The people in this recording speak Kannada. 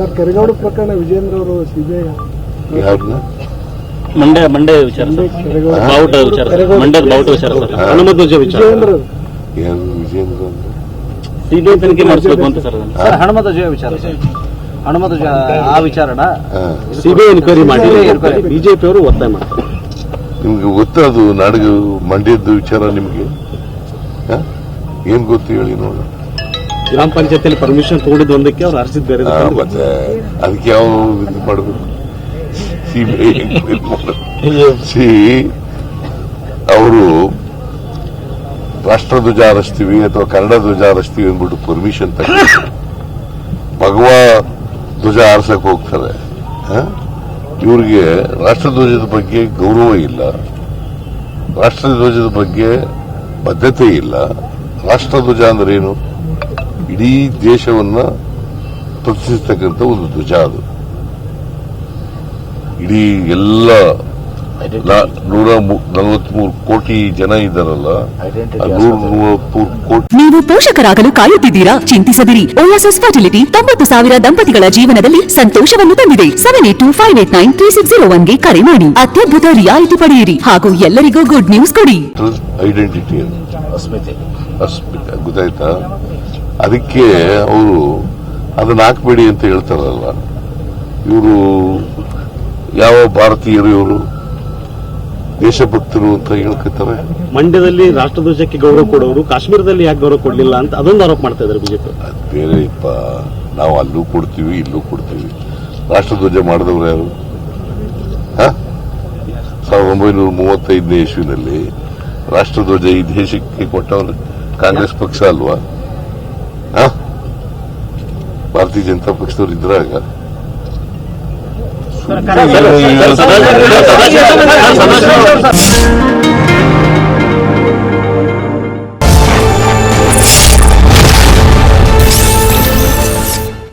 ಸರ್ ಕೆರೆಗೌಡ ಪ್ರಕರಣ ವಿಜೇಂದ್ರ ಅವರು ಸಿಬಿಐ ಯಾರನ್ನ ಮಂಡ್ಯ ಮಂಡ್ಯ ವಿಚಾರ ಬಾವುಟ ವಿಚಾರ ಸರ್. ಮಂಡ್ಯದ ಬಾವುಟ ವಿಚಾರ ಸರ್. ಹನುಮಧ್ವಜ ವಿಚಾರ ವಿಜೇಂದ್ರ ಯಾರು ವಿಜೇಂದ್ರ ಅಂದ್ರೆ ಸಿಬಿಐ ತನಿಖೆ ಮಾಡಿಸ್ಬೇಕು ಅಂತ ಸರ್ ಅದನ್ನ. ಸರ್ ಹನುಮತ ಜಯ ವಿಚಾರ ಸರ್. ಹನುಮತ ಆ ವಿಚಾರಣ. ಸಿಬಿಐ ಎನ್ಕ್ವೈರಿ ಮಾಡಿ. ಬಿಜೆಪಿ ಅವರು ಒತ್ತಾಯ ಮಾಡ್ತಾರೆ. ನಿಮ್ಗೆ ಗೊತ್ತಾ ಅದು ನಾಡಿಗೆ ಮಂಡ್ಯದ ವಿಚಾರ ನಿಮಗೆ? ಹಾ? ಏನ್ ಗೊತ್ತು ಹೇಳಿ ನೋಡ. ಗ್ರಾಮ ಪಂಚಾಯತಿಯಲ್ಲಿ ಪರ್ಮಿಷನ್ ತಗೊಂಡಿದ್ದು ಒಂದಕ್ಕೆ ಅವ್ರು ಹರಿಸಿದ್ ಬೇರೆ ಮತ್ತೆ ಅದಕ್ಕೆ ಯಾವ ಇದು ಮಾಡಬೇಕು. ಸಿ ಅವರು ರಾಷ್ಟ್ರಧ್ವಜ ಹಾರಿಸ್ತೀವಿ ಅಥವಾ ಕನ್ನಡ ಧ್ವಜ ಹಾರಿಸ್ತೀವಿ ಅಂದ್ಬಿಟ್ಟು ಪರ್ಮಿಷನ್ ತಗೊಂಡು ಭಗವ ಧ್ವಜ ಹಾರಿಸಕ್ ಹೋಗ್ತಾರೆ? ಇವ್ರಿಗೆ ರಾಷ್ಟ್ರಧ್ವಜದ ಬಗ್ಗೆ ಗೌರವ ಇಲ್ಲ. ರಾಷ್ಟ್ರಧ್ವಜದ ಬಗ್ಗೆ ಬದ್ಧತೆ ಇಲ್ಲ. ರಾಷ್ಟ್ರಧ್ವಜ ಅಂದ್ರೆ ಏನು? ಇಡೀ ದೇಶವನ್ನ ಪ್ರತಿಸ್ತಕ್ಕಂಥ ಒಂದು ಧ್ವಜ ಅದು. ಇಡೀ ಎಲ್ಲ ನೂರ ನಲವತ್ಮೂರು ಕೋಟಿ ಜನ ಇದ್ದಾರಲ್ಲ. ನೂರ ಕೋಟಿ ನೀವು ಪೋಷಕರಾಗಲು ಕಾಯುತ್ತಿದ್ದೀರಾ? ಚಿಂತಿಸದಿರಿ. ಓಎಸ್ಎಸ್ ಫರ್ಟಿಲಿಟಿ ತೊಂಬತ್ತು ಸಾವಿರ ದಂಪತಿಗಳ ಜೀವನದಲ್ಲಿ ಸಂತೋಷವನ್ನು ತಂದಿದೆ. Seven eight two five eight nine three six zero ಒನ್ಗೆ ಕರೆ ಮಾಡಿ. ಅತ್ಯದ್ಭುತ ರಿಯಾಯಿತಿ ಪಡೆಯಿರಿ. ಹಾಗೂ ಎಲ್ಲರಿಗೂ ಗುಡ್ ನ್ಯೂಸ್ ಕೊಡಿ. ಐಡೆಂಟಿಟಿ ಅಸ್ಮಿತೆ. ಗೊತ್ತಾಯ್ತಾ? ಅದಕ್ಕೆ ಅವರು ಅದನ್ನ ಹಾಕ್ಬೇಡಿ ಅಂತ ಹೇಳ್ತಾರಲ್ಲ ಇವರು ಯಾವ ಭಾರತೀಯರು ಇವರು? ದೇಶಭಕ್ತರು ಅಂತ ಹೇಳ್ಕೊತಾರೆ ಮಂಡ್ಯದಲ್ಲಿ ರಾಷ್ಟ್ರಧ್ವಜಕ್ಕೆ ಗೌರವ ಕೊಡೋರು ಕಾಶ್ಮೀರದಲ್ಲಿ ಯಾಕೆ ಗೌರವ ಕೊಡಲಿಲ್ಲ ಅಂತ ಅದೊಂದು ಆರೋಪ ಮಾಡ್ತಾ ಇದ್ದಾರೆ ಬಿಜೆಪಿ ಅದು ಬೇರೆ ಇಪ್ಪ ನಾವು ಅಲ್ಲೂ ಕೊಡ್ತೀವಿ ಇಲ್ಲೂ ಕೊಡ್ತೀವಿ. ರಾಷ್ಟ್ರಧ್ವಜ ಮಾಡಿದವರು ಯಾರು? ಸಾವಿರದ ಒಂಬೈನೂರ ಮೂವತ್ತೈದನೇ ಇಸ್ವಿನಲ್ಲಿ ರಾಷ್ಟ್ರಧ್ವಜ ಈ ದೇಶಕ್ಕೆ ಕೊಟ್ಟವರು ಕಾಂಗ್ರೆಸ್ ಪಕ್ಷ ಅಲ್ವಾ? ಭಾರತೀಯ ಜನತಾ ಪಕ್ಷದವ್ರು ಇದ್ರಾಗ ಸರ್,